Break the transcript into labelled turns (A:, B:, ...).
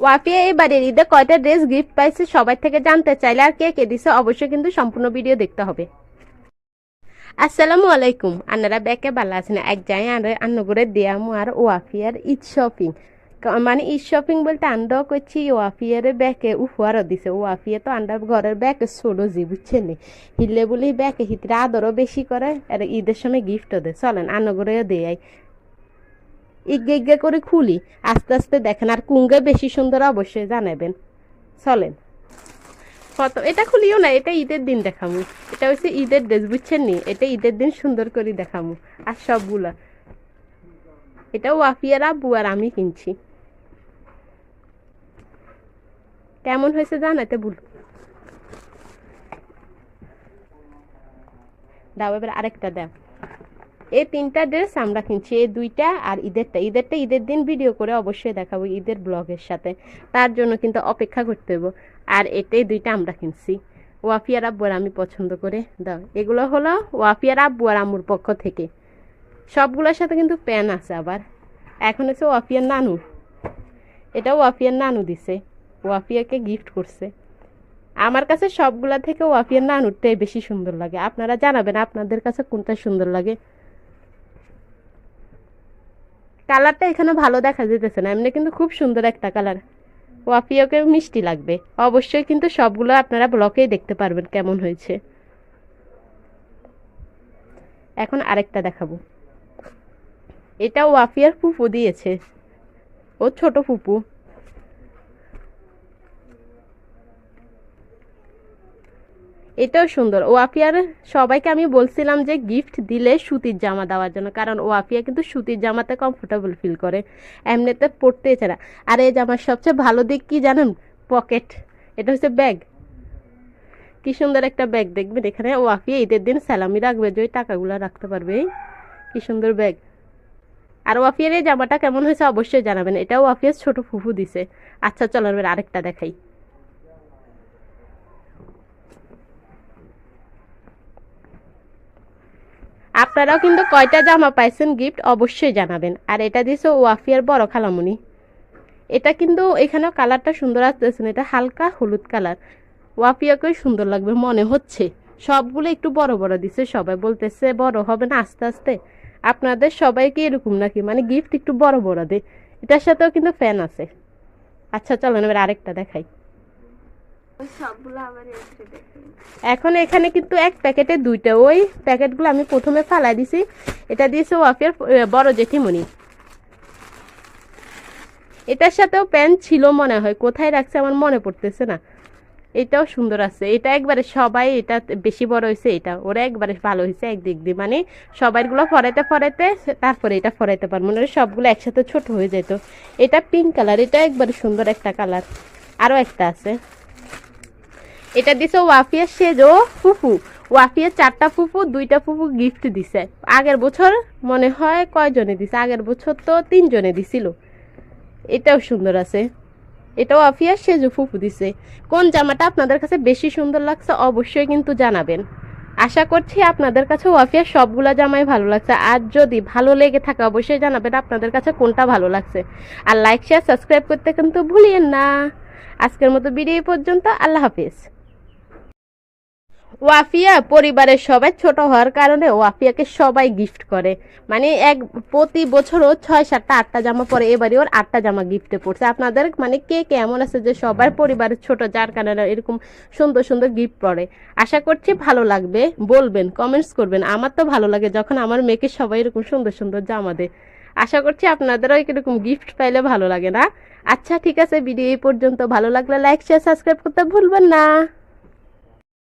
A: ওয়াফিয়া এই বাড়ির ঈদে কয়টা ড্রেস গিফট পাইছে সবাই থেকে জানতে চাইলে আর কে কে দিছে অবশ্যই কিন্তু সম্পূর্ণ ভিডিও দেখতে হবে। আসসালামু আলাইকুম। আন্নারা ব্যাকে ভালো আছেন এক যাই আর আন্নগরে দিয়ামু আর ওয়াফিয়ার ঈদ শপিং মানে ঈদ শপিং বলতে আন্ডাও করছি ওয়াফিয়ার ব্যাকে উফুয়ারও দিছে। ওয়াফিয়া তো আন্ডার ঘরের ব্যাকে ছোটো জি, বুঝছেন নি? হিললে বলি ব্যাকে হিতরে আদরও বেশি করে, আর ঈদের সময় গিফটও দেয়। চলেন আন্নগরেও দেয় ইগে ইগে করে খুলি, আস্তে আস্তে দেখেন আর কুঙ্গে বেশি সুন্দর অবশ্যই জানাবেন। চলেন। কত, এটা খুলিও না, এটা ঈদের দিন দেখামু। এটা হচ্ছে ঈদের ড্রেস, বুঝছেন নি? এটা ঈদের দিন সুন্দর করে দেখামু। আর সবগুলা। এটা ওয়াফিয়ার আব্বু আর আমি কিনছি। কেমন হয়েছে জানাতে ভুল দাও এবার আরেকটা দাও। এই তিনটা ড্রেস আমরা কিনছি, এই দুইটা আর ঈদেরটা। ঈদেরটা ঈদের দিন ভিডিও করে অবশ্যই দেখাবো ঈদের ব্লগের সাথে। তার জন্য কিন্তু অপেক্ষা করতে হবে আর এটাই দুইটা আমরা কিনছি। ওয়াফিয়ার আব্বু আর আমি পছন্দ করে দাও। এগুলো হলো ওয়াফিয়ার আব্বু আর আম্মুর পক্ষ থেকে। সবগুলোর সাথে কিন্তু প্যান আছে আবার। এখন হচ্ছে ওয়াফিয়ার নানু। এটা ওয়াফিয়ার নানু দিছে। ওয়াফিয়াকে গিফট করছে। আমার কাছে সবগুলা থেকে ওয়াফিয়ার নানুরটাই বেশি সুন্দর লাগে। আপনারা জানাবেন আপনাদের কাছে কোনটা সুন্দর লাগে। কালারটা এখানে ভালো দেখা যেতেছে না। এমনি কিন্তু খুব সুন্দর একটা কালার। ওয়াফিয়াকে মিষ্টি লাগবে। অবশ্যই কিন্তু সবগুলো আপনারা ব্লকেই দেখতে পারবেন কেমন হয়েছে। এখন আরেকটা দেখাবো। এটা ওয়াফিয়ার ফুপু দিয়েছে। ও ছোট ফুপু এটাও সুন্দর। ওয়াফিয়ার সবাইকে আমি বলছিলাম যে গিফট দিলে সুতির জামা দেওয়ার জন্য, কারণ ওয়াফিয়া কিন্তু সুতির জামাতে কমফোর্টেবল ফিল করে, এমনিতে পরতে ছাড়া আর এই জামার সবচেয়ে ভালো দিক কি জানেন? পকেট এটা হচ্ছে ব্যাগ কি সুন্দর একটা ব্যাগ দেখবেন এখানে ওয়াফিয়া ঈদের দিন স্যালামি রাখবে, যে ওই টাকাগুলো রাখতে পারবে। কি সুন্দর ব্যাগ আর ওয়াফিয়ার এই জামাটা কেমন হয়েছে অবশ্যই জানাবেন। এটাও ওয়াফিয়ার ছোট ফুফু দিছে। আচ্ছা চলো আরেকটা দেখাই। আপনারাও কিন্তু কয়টা জামা পাইছেন গিফট অবশ্যই জানাবেন। আর এটা দিয়েছে ওয়াফিয়ার বড় খালামুনি। এটা কিন্তু এখানেও কালারটা সুন্দর আসতেছে না, এটা হালকা হলুদ কালার। ওয়াফিয়াকেই সুন্দর লাগবে, মনে হচ্ছে। সবগুলো একটু বড় বড় দিছে, সবাই বলতেছে বড় হবে না, আস্তে আস্তে। আপনাদের সবাইকে এরকম নাকি? মানে গিফট একটু বড় বড় দে। এটার সাথেও কিন্তু ফ্যান আছে। আচ্ছা চলেন এবার আরেকটা দেখাই
B: সবগুলো আবার এসে দেখি
A: এখন এখানে কিন্তু এক প্যাকেটে দুইটা। ওই প্যাকেটগুলো আমি প্রথমে ফালাই দিছি। এটা দিয়েছে ওয়াফিয়ার আহ, বড় জেঠিমণি। এটার সাথেও প্যান্ট ছিল মনে হয়। কোথায় রাখছে আমার মনে পড়তেছে না। এটাও সুন্দর আছে। এটা একবারে সবাই এটা বেশি বড় হয়েছে এটা ওরা একবারে ভালো হয়েছে একদিক দিয়ে। মানে সবাইগুলো ফরাইতে ফরাইতে তারপরে এটা ফরাইতে পারব। না সবগুলো একসাথে ছোট হয়ে যেত। এটা পিঙ্ক কালার এটা একবারে সুন্দর একটা কালার আরও একটা আছে। এটা দিছে ওয়াফিয়া সেজ ও ফুফু। ওয়াফিয়া চারটা ফুফু, দুইটা ফুফু গিফট দিছে। আগের বছর মনে হয় কয়জনে দিছে? আগের বছর তো তিনজনে দিছিল। এটাও সুন্দর আছে। এটাও ওয়াফিয়া সেজো ফুফু দিছে। কোন জামাটা আপনাদের কাছে বেশি সুন্দর লাগছে অবশ্যই কিন্তু জানাবেন। আশা করছি আপনাদের কাছে ওয়াফিয়া সবগুলা জামাই ভালো লাগছে। আর যদি ভালো লেগে থাকে অবশ্যই জানাবেন আপনাদের কাছে কোনটা ভালো লাগছে। আর লাইক শেয়ার সাবস্ক্রাইব করতে কিন্তু ভুলিয়েন না। আজকের মতো ভিডিও পর্যন্ত। আল্লাহ হাফিজ। ওয়াফিয়া পরিবারের সবাই ছোট হওয়ার কারণে ওয়াফিয়াকে সবাই গিফট করে। মানে এক, প্রতি বছরও ছয়, সাতটা, আটটা জামা পরে এবারে ওর আটটা জামা গিফটে পড়ছে। আপনাদের মানে কে কে এমন আছে যে সবার পরিবারের ছোট, যার কারণে এরকম সুন্দর সুন্দর গিফট পড়ে আশা করছি ভালো লাগবে। বলবেন কমেন্টস করবেন। আমার তো ভালো লাগে যখন আমার মেয়েকে সবাই এরকম সুন্দর সুন্দর জামা দেয়। আশা করছি আপনাদেরও এরকম গিফট পাইলে ভালো লাগে না। আচ্ছা ঠিক আছে ভিডিও এই পর্যন্ত। ভালো লাগলে লাইক শেয়ার সাবস্ক্রাইব করতে ভুলবেন না।